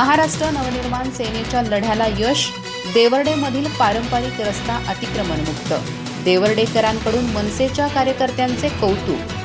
महाराष्ट्र नवनिर्माण सेनेच्या लढ्याला यश देवर्डेमधील पारंपरिक रस्ता अतिक्रमणमुक्त. देवर्डेकरांकडून मनसेच्या कार्यकर्त्यांचे कौतुक.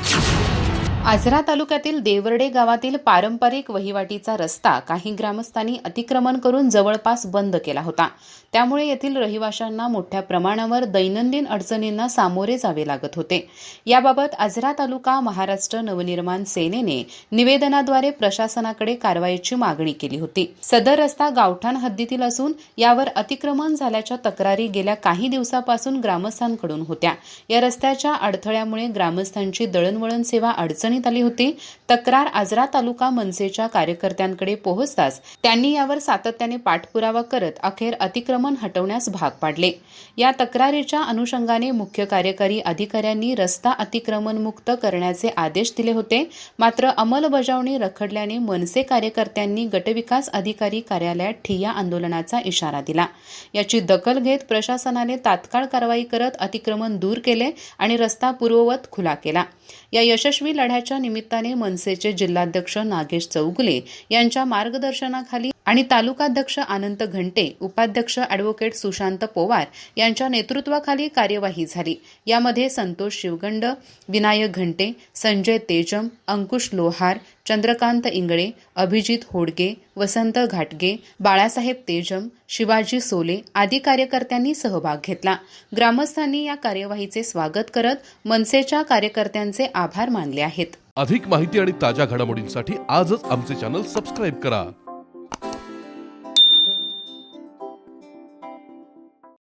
आजरा तालुक्यातील देवर्डे गावातील पारंपरिक वहिवाटीचा रस्ता काही ग्रामस्थांनी अतिक्रमण करून जवळपास बंद केला होता. त्यामुळे येथील रहिवाशांना मोठ्या प्रमाणावर दैनंदिन अडचणींना सामोरे जावे लागत होते. याबाबत आजरा तालुका महाराष्ट्र नवनिर्माण सेनेने निवेदनाद्वारे प्रशासनाकडे कारवाईची मागणी केली होती. सदर रस्ता गावठाण हद्दीतील असून यावर अतिक्रमण झाल्याच्या तक्रारी गेल्या काही दिवसापासून ग्रामस्थांकडून होत्या. या रस्त्याच्या अडथळ्यामुळे ग्रामस्थांची दळणवळण सेवा अडचणी अडचणीत आली होती. तक्रार आजरा तालुका मनसेच्या कार्यकर्त्यांकडे पोहोचताच त्यांनी यावर सातत्याने पाठपुरावा करत अखेर अतिक्रमण हटवण्यास भाग पाडले. या तक्रारीच्या अनुषंगाने मुख्य कार्यकारी अधिकाऱ्यांनी रस्ता अतिक्रमण मुक्त करण्याचे आदेश दिले होते. मात्र अंमलबजावणी रखडल्याने मनसे कार्यकर्त्यांनी गटविकास अधिकारी कार्यालयात ठिय्या आंदोलनाचा इशारा दिला. याची दखल घेत प्रशासनाने तात्काळ कारवाई करत अतिक्रमण दूर केले आणि रस्ता पूर्ववत खुला केला. या यशस्वी लढ्याच्या निमित्ताने मनसेचे जिल्हाध्यक्ष नागेश चौगुले यांच्या मार्गदर्शनाखाली आणि तालुकाध्यक्ष आनंद घंटे उपाध्यक्ष अॅडव्होकेट सुशांत पोवार यांच्या नेतृत्वाखाली कार्यवाही झाली. यामध्ये संतोष शिवगंड विनायक घंटे संजय तेजम अंकुश लोहार चंद्रकांत इंगळे अभिजित होडगे वसंत घाटगे बाळासाहेब तेजम शिवाजी सोले आदी कार्यकर्त्यांनी सहभाग घेतला. ग्रामस्थांनी या कार्यवाहीचे स्वागत करत मनसेच्या कार्यकर्त्यांचे आभार मानले आहेत. अधिक माहिती आणि ताज्या घडामोडींसाठी आजच आमचे चॅनल सबस्क्राईब करा.